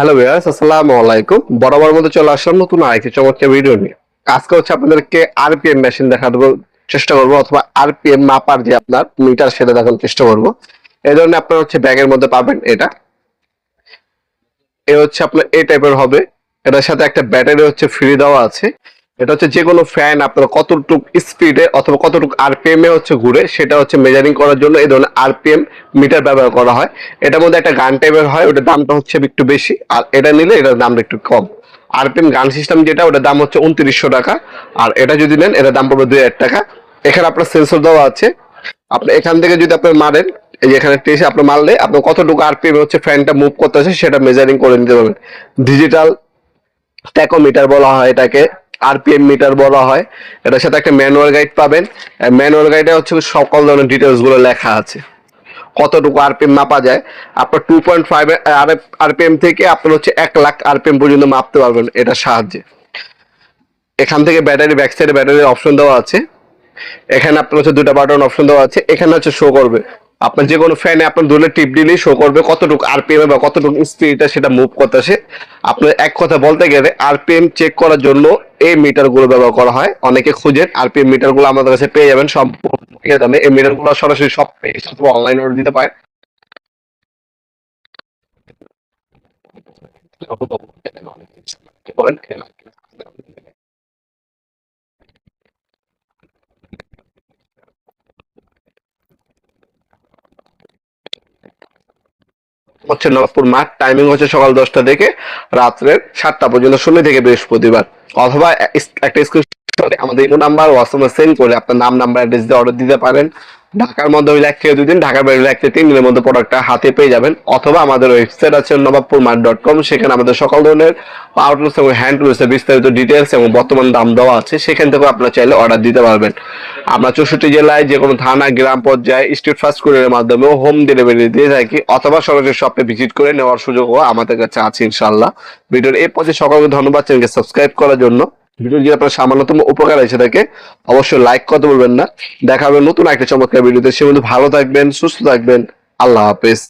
Hello viewers আসসালামু আলাইকুম বরাবর মধ্যে চলে আসলাম নতুন আরেকটি চমৎকার ভিডিও নিয়ে। আজকে হচ্ছে আপনাদেরকে আরপিএম মেশিন দেখা দেবো চেষ্টা করব, অথবা আরপিএম মাপার যে আপনার মিটার সেটা দেখানোর চেষ্টা করব। এই ধরনের আপনার হচ্ছে ব্যাগের মধ্যে পাবেন এটা। এ হচ্ছে আপনার এই টাইপের হবে। এটার সাথে একটা ব্যাটারি হচ্ছে ফ্রি দেওয়া আছে। এটা হচ্ছে যে কোনো ফ্যান আপনার কতটুকু স্পিডে অথবা কতটুকু আরপিএম এ হচ্ছে ঘুরে, সেটা হচ্ছে মেজারিং করার জন্য এই ধরনের আরপিএম মিটার ব্যবহার করা হয়। এটার মধ্যে একটা গান টাইপের হয়, ওটার দামটা হচ্ছে একটু বেশি। আর এটা নিলে এটার দামটা একটু কম। আরপিএম গান সিস্টেম যেটা, ওটার দাম হচ্ছে উনত্রিশশো টাকা। আর এটা যদি নেন, এটার দাম পড়বে দুই হাজার টাকা। এখানে আপনার সেন্সর দেওয়া আছে। আপনি এখান থেকে যদি আপনার মারেন, এই যে এখানে টেসে আপনি মারলে আপনার কতটুকু আরপিএম হচ্ছে ফ্যানটা মুভ করতেছে সেটা মেজারিং করে নিতে পারবেন। ডিজিটাল ট্যাকোমিটার বলা হয় এটাকে। আরপিএম মিটার বলা হয়। এটার সাথে একটা ম্যানুয়াল গাইড পাবেন। ম্যানুয়াল গাইডে হচ্ছে সকল ধরনের ডিটেলসগুলো লেখা আছে। কতটুকু আরপিএম মাপা যায়। আপনার টু পয়েন্ট ফাইভ আরপিএম থেকে আপনার হচ্ছে এক লাখ আরপিএম পর্যন্ত মাপতে পারবেন এটার সাহায্যে। এখান থেকে ব্যাটারি ব্যাক সাইডে ব্যাটারির অপশন দেওয়া আছে। এখানে আপনার হচ্ছে দুটা বাটন অপশন দেওয়া আছে। এখানে হচ্ছে শো করবে। আপনার যে কোনো ফ্যানে আপনার ধরলে টিপ দিলেই শো করবে কতটুকু আরপিএম বা কতটুকু স্পিডটা সেটা মুভ করতেছে। আপনার এক কথা বলতে গেলে আরপিএম চেক করার জন্য এই মিটারগুলো ব্যবহার করা হয়। অনেকে খুঁজেন আরপিএম মিটারগুলো আমাদের কাছে পেয়ে যাবেন সম্পূর্ণ। দামে এই মিটারগুলো সরাসরি সব পেয়ে অনলাইন অর্ডার দিতে পারেন। হচ্ছে নবাবপুর মাঠ টাইমিং হচ্ছে সকাল দশটা থেকে রাত্রে সাতটা পর্যন্ত, শনি থেকে বৃহস্পতিবার। অথবা একটা স্ক্রিপ্ট আমাদের ইমো নাম্বার হোয়াটসঅ্যাপে সেন্ড করে আপনার নাম নাম্বার অ্যাড্রেস দিয়ে অর্ডার দিতে পারেন। ঢাকার মধ্যে এক থেকে দুই দিন, ঢাকার বাইরে থেকে তিন দিনের মধ্যে প্রোডাক্টটা হাতে পেয়ে যাবেন। অথবা আমাদের ওয়েবসাইট আছে নবাবপুর মাঠ ডট কম সেখানে আমাদের সকল ধরনের আউটলুস এবং হ্যান্ড টুলসের বিস্তারিত ডিটেলস এবং বর্তমান দাম দেওয়া আছে, সেখান থেকে আপনারা চাইলে অর্ডার দিতে পারবেন। আমরা চৌষট্টি জেলায় যে কোনো থানা, গ্রাম পর্যায়ে স্ট্রিট ফাস্ট কুরিয়ারের মাধ্যমে হোম ডেলিভারি দিয়ে থাকি, অথবা সরাসরি শপে ভিজিট করে নেওয়ার সুযোগও আমাদের কাছে আছে ইনশাল্লাহ ভিডিওর এই পর্যায়ে সকলকে ধন্যবাদ, চ্যানেলকে সাবস্ক্রাইব করার জন্য। ভিডিও যদি আপনার সামান্যতম উপকার এসে থাকে অবশ্যই লাইক করতে বলবেন না। দেখা হবে নতুন একটা চমৎকার ভিডিওতে। সে মধ্যে ভালো থাকবেন, সুস্থ থাকবেন। আল্লাহ হাফেজ।